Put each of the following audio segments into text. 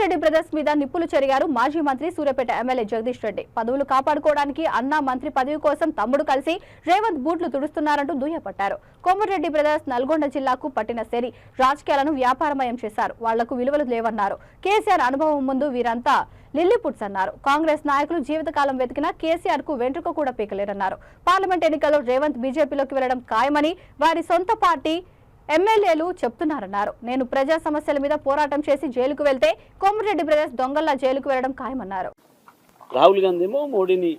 Reddy brothers మీద నిప్పులు చెరిగారు మాజీ మంత్రి సూర్యాపేట ఎమ్మెల్యే జగదీష్ రెడ్డి. పదవులు కాపాడుకోవడానికి అన్న మంత్రి పదవి కోసం తమ్ముడు కలిసి రేవంత్ బూట్లు తుడుస్తున్నారంటూ దుయ్యపట్టారు కోమటిరెడ్డి బ్రదర్స్ నల్గొండ జిల్లాకు పట్టిన శని రాజకీయాలను వ్యాపారమయం చేశారు. వాళ్ళకు విలువలు లేవన్నారు. కేసీఆర్ అనుభవం ముందు వీరంతా లిల్లీపుట్స్ అన్నారు. కాంగ్రెస్ నాయకులు జీవితకాలం వెతికినా కేసీఆర్కు వెంట్రుక కూడా పీకలేరన్నారు పార్లమెంట్ ఎన్నికల్లో రేవంత్ బీజేపీలోకి వెళ్ళడం ఖాయమని వారి సొంత పార్టీ ఎమ్మెల్యేలు చెప్తున్నారన్నారు. నేను ప్రజా సమస్యల మీద పోరాటం చేసి జైలుకు వెళ్తే కోమటిరెడ్డి బ్రదర్స్ దొంగల్లా జైలుకు వెళ్ళడం ఖాయమన్నారు. రాహుల్ గాంధీ ఏమో మోడీని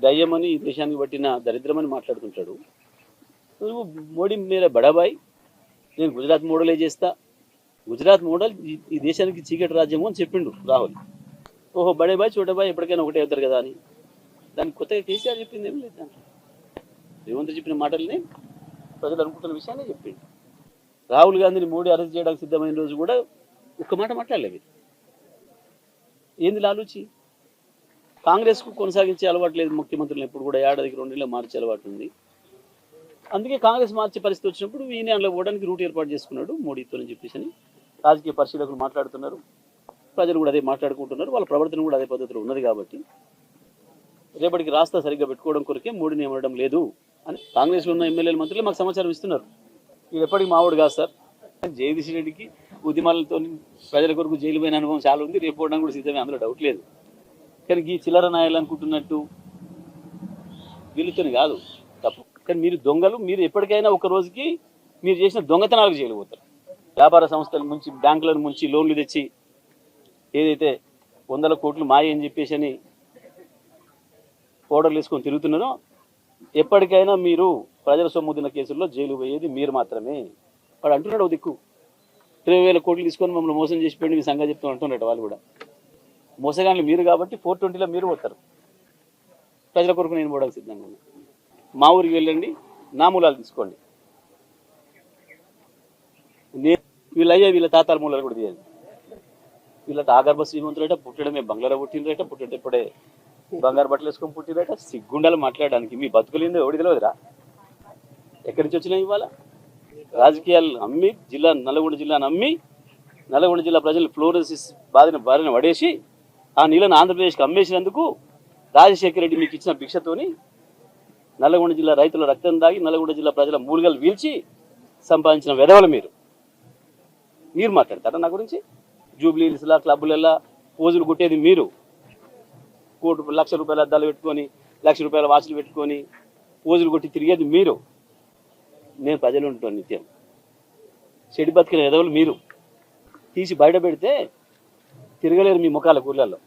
దయ్యమని ఈ దేశానికి పట్టిన దరిద్రమని మాట్లాడుకుంటాడు. నువ్వు మోడీ మీద బడాబాయ్ నేను గుజరాత్ మోడలే చేస్తా. గుజరాత్ మోడల్ ఈ- దేశానికి చీకటి రాజ్యము అని చెప్పిండు రాహుల్. ఓహో బడేబాయ్ చోటబాయ్ ఎప్పటికైనా ఒకటే అవుతారు కదా అని. దానికి కొత్తగా కేసీఆర్ చెప్పింది ఏం లేదు దాంట్లో. రేవంత్ చెప్పిన మాటల్ని ప్రజలు అనుకుంటున్న విషయాన్ని చెప్పిండు. రాహుల్ గాంధీని మోడీ అరెస్ట్ చేయడానికి సిద్ధమైన రోజు కూడా ఒక్క మాట మాట్లాడలేదు. ఏంది లాలూచి కాంగ్రెస్కు కొనసాగించే అలవాటు లేదు ముఖ్యమంత్రులు ఎప్పుడు కూడా. ఏడాదికి రెండేళ్ళు మార్చే అలవాటు ఉంది. అందుకే కాంగ్రెస్ మార్చే పరిస్థితి వచ్చినప్పుడు ఈయన అందులో పోవడానికి రూట్ ఏర్పాటు చేసుకున్నాడు మోడీతో అని చెప్పేసి అని రాజకీయ పరిశీలకులు మాట్లాడుతున్నారు. ప్రజలు కూడా అదే మాట్లాడుకుంటున్నారు. వాళ్ళ ప్రవర్తన కూడా అదే పద్ధతిలో ఉన్నది కాబట్టి రేపటికి రాస్తా సరిగ్గా పెట్టుకోవడం కొరకే మోడీని ఏమనడం లేదు అని కాంగ్రెస్లో ఉన్న ఎమ్మెల్యేల మంత్రులు మాకు సమాచారం ఇస్తున్నారు. ఇది ఎప్పటికి మావాడు కాదు సార్. జగదీష్ రెడ్డికి ఉద్యమాలతో ప్రజల కొరకు జైలు పోయిన అనుభవం చాలా ఉంది. రేపు పోవడం కూడా సిద్ధమే అందులో డౌట్ లేదు. కానీ ఈ చిల్లర నాయాలనుకుంటున్నట్టు అనుకుంటున్నట్టు కాదు తప్పు. కానీ మీరు దొంగలు మీరు ఎప్పటికైనా ఒక రోజుకి మీరు చేసిన దొంగతనాలకు చేయలేకపోతారు వ్యాపార సంస్థల నుంచి బ్యాంకుల నుంచి లోన్లు తెచ్చి ఏదైతే వందల కోట్లు మాయ అని చెప్పేసి అని ఓడర్లు వేసుకొని తిరుగుతున్నారో ఎప్పటికైనా మీరు ప్రజల సొమ్ముదిన కేసుల్లో జైలు పోయేది మీరు మాత్రమే. వాడు అంటున్నాడు ఓ దిక్కు. ఇరవై వేల కోట్లు తీసుకొని మమ్మల్ని మోసం చేసి పెట్టి మీ సంగతి చెప్తూ అంటున్నాడు వాళ్ళు కూడా. మోసగాళ్ళు మీరు కాబట్టి ఫోర్ ట్వంటీలో మీరు పోతారు. ప్రజల కొరకు నేను పోవడానికి సిద్ధంగా ఉన్నా. మా ఊరికి వెళ్ళండి నా మూలాలు తీసుకోండి. నేను వీళ్ళయ్యా వీళ్ళ తాతాల మూలాలు కూడా తీయాలి. వీళ్ళ ఆగర్భ శ్రీమంతుడట పుట్టడమే బంగ్లాలో పుట్టినరట పుట్టేటప్పుడే బంగారు బట్టలు వేసుకొని పుట్టినరట సిగ్గుండాలు మాట్లాడడానికి. మీ బతుకులేందో ఎవడి తెలియదురా ఎక్కడి నుంచి వచ్చినాయి ఇవాళ? రాజకీయాలు అమ్మి జిల్లా నల్గొండ జిల్లాను అమ్మి నల్గొండ జిల్లా ప్రజలు ఫ్లోరోసిస్ బాధిన బారిన పడేసి ఆ నీళ్ళను ఆంధ్రప్రదేశ్కి అమ్మేసినందుకు రాజశేఖర రెడ్డి మీకు ఇచ్చిన భిక్షతోని నల్గొండ జిల్లా రైతుల రక్తం దాగి నల్గొండ జిల్లా ప్రజల మూలిగలు వీల్చి సంపాదించిన వెధవలు మీరు. మీరు మాట్లాడతారా నా గురించి? జూబ్లీ హిల్స్లా క్లబ్బులల్లా పోజులు కొట్టేది మీరు. కోటి లక్ష రూపాయల అద్దాలు పెట్టుకొని లక్ష రూపాయల వాసులు పెట్టుకొని పూజలు కొట్టి తిరిగేది మీరు. నేను ప్రజలు ఉంటాం నిత్యం. చెడి బతికిన ఎదవలు మీరు. తీసి బయట పెడితే తిరగలేరు మీ ముఖాల ఊర్లలో